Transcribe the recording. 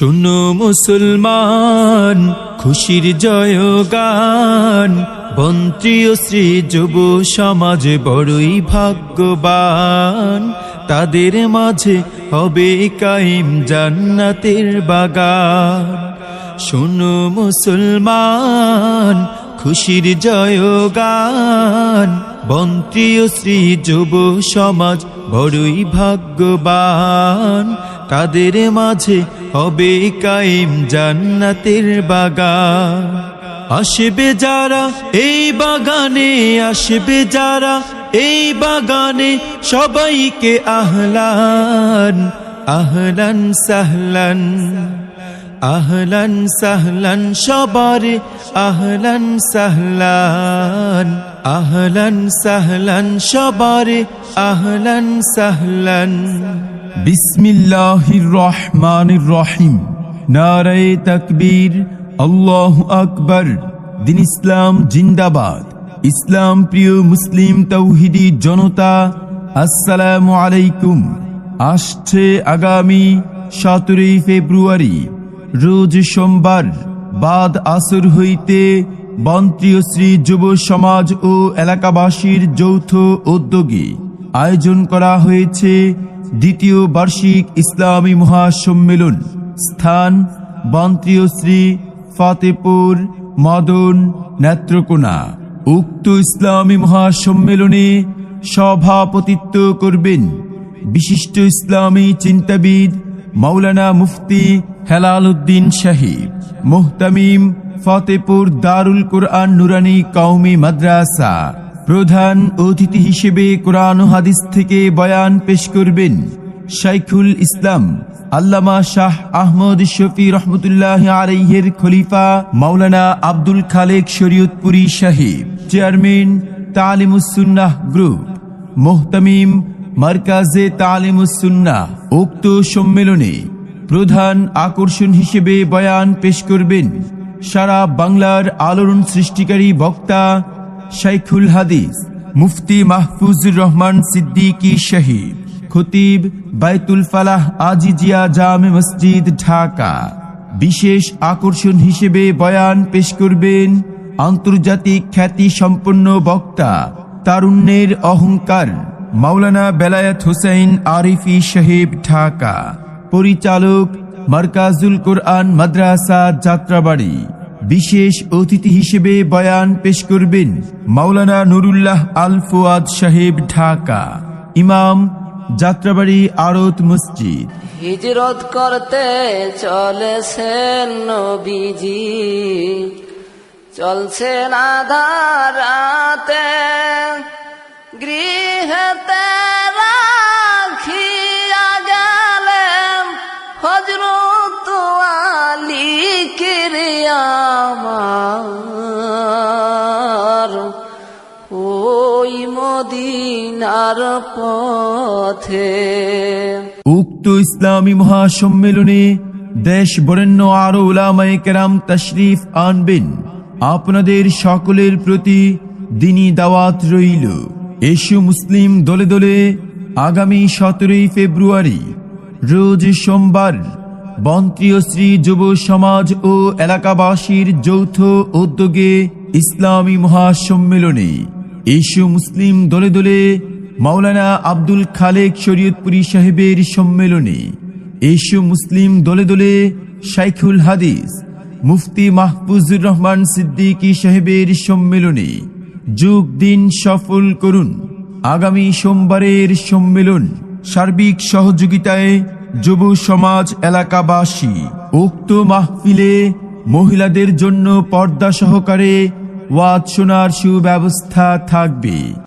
শোনো মুসলমান, খুশির জয় জয়গান। বন্ত্রীয় শ্রী যুব সমাজ বড়ই ভাগ্যবান। তাদের মাঝে হবে কায়েম জান্নাতের বাগান। শোনো মুসলমান, খুশির জয় জয়গান। বন্ত্রীয় শ্রী যুব সমাজ বড়ই ভাগ্যবান। তাদের মাঝে হবে কায়েম জান্নাতের বাগান। আসবে যারা এই বাগানে, আসবে যারা এই বাগানে সবাইকে আহলান আহলান সাহলান আহলান সাহলান সবার আহলান সাহলান আহলান সাহলান সবার আহলান সাহলান। বিসমিল্লাহির রহমানির রহিম। নারায়ে তাকবীর, আল্লাহ আকবার। দিন ইসলাম জিন্দাবাদ। ইসলাম প্রিয় মুসলিম তৌহিদি জনতা, আসসালামু আলাইকুম। আসছে আগামী সতেরোই ফেব্রুয়ারি, রোজ সোমবার। বাদ আসর হইতে বন্ত্রীয় শ্রী যুব সমাজ ও এলাকাবাসীর যৌথ উদ্যোগে আয়োজন করা হয়েছে দ্বিতীয় বার্ষিক ইসলামী মহাসম্মেলন। স্থান, বন্ত্রীয় শ্রী ফতেপুর মদন নেত্রকোনা। উক্ত ইসলামী মহাসম্মেলনে সভাপতিত্ব করবেন বিশিষ্ট ইসলামী চিন্তাবিদ মাওলানা মুফতি হেলাল উদ্দিন সাহিব মোহতামিম ফতেপুর দারুল কোরআন নুরানি কওমি মাদ্রাসা। প্রধান অতিথি হিসেবে কোরআন হাদিস থেকে বয়ান পেশ করবেন শাইখুল ইসলাম আল্লামা শাহ আহমদ শফি রহমতুল্লাহ আলাইহের খলিফা মাওলানা আব্দুল খালেক শরীয়তপুরী সাহেব, চেয়ারম্যান তালিমুসুন্নাহ গ্রুপ, মোহতামিম মার্কাজে তালিমুসুন্নাহ উক্ত সম্মেলনে প্রধান আকর্ষণ হিসেবে বয়ান পেশ করবেন। সারা বাংলার আলোড়ন সৃষ্টিকারী বক্তা শাইখুল হাদিস, মুফতি মাহফুজুর রহমান সিদ্দিকী শহীদ, খতিব বাইতুল ফালাহ আজিজিয়া জামে মসজিদ, ঢাকা। বিশেষ আকর্ষণ হিসেবে বয়ান পেশ করবেন আন্তর্জাতিক খ্যাতি সম্পন্ন বক্তা, তারুণ্যের অহংকার, মাওলানা বেলায়েত হুসাইন আরিফি সাহেব, ঢাকা। পরিচালক মার্কাজুল কোরআন মাদ্রাসা, যাত্রাবাড়ি। বিশেষ অতিথি হিসেবে বয়ান পেশ করবেন মাওলানা নুরুল্লাহ আল ফুয়াদ সাহেব ঢাকা, ইমাম যাত্রাবাড়ি আরত মসজিদ। হিজরত করতে চলেছেন নবীজি, চলছেন আধার রাতে গৃহেতে কিরিয়ামার ওই মদিনার পথে। উক্ত ইসলামী মহাসম্মেলনে দেশ বরেণ্য আরও উলামায়ে কেরাম তশরিফ আনবেন। আপনাদের সকলের প্রতি দিনী দাওয়াত রইল। এসু মুসলিম দলে দলে আগামী সতেরোই ফেব্রুয়ারি, রোজ সোমবার বন্ত্রীয় শ্রী যুব সমাজ ও এলাকাবাসীর যৌথ উদ্যোগে ইসলামী মহাসম্মেলনে এসু মুসলিম দলে দলে মাওলানা আব্দুল খালেক শরীয়তপুরী সাহেবের সম্মেলনে এসু মুসলিম দলে দলে শাইখুল হাদিস, মুফতি মাহফুজুর রহমান সিদ্দিকী সাহেবের সম্মেলনে যোগ দিন সফল করুন। আগামী সোমবারের সম্মেলন সার্বিক সহযোগিতায় যুব সমাজ এলাকাবাসী উক্ত মাহফিলে মহিলাদের জন্য পর্দা সহকারে ওয়াজ শোনার সুব্যবস্থা থাকবে।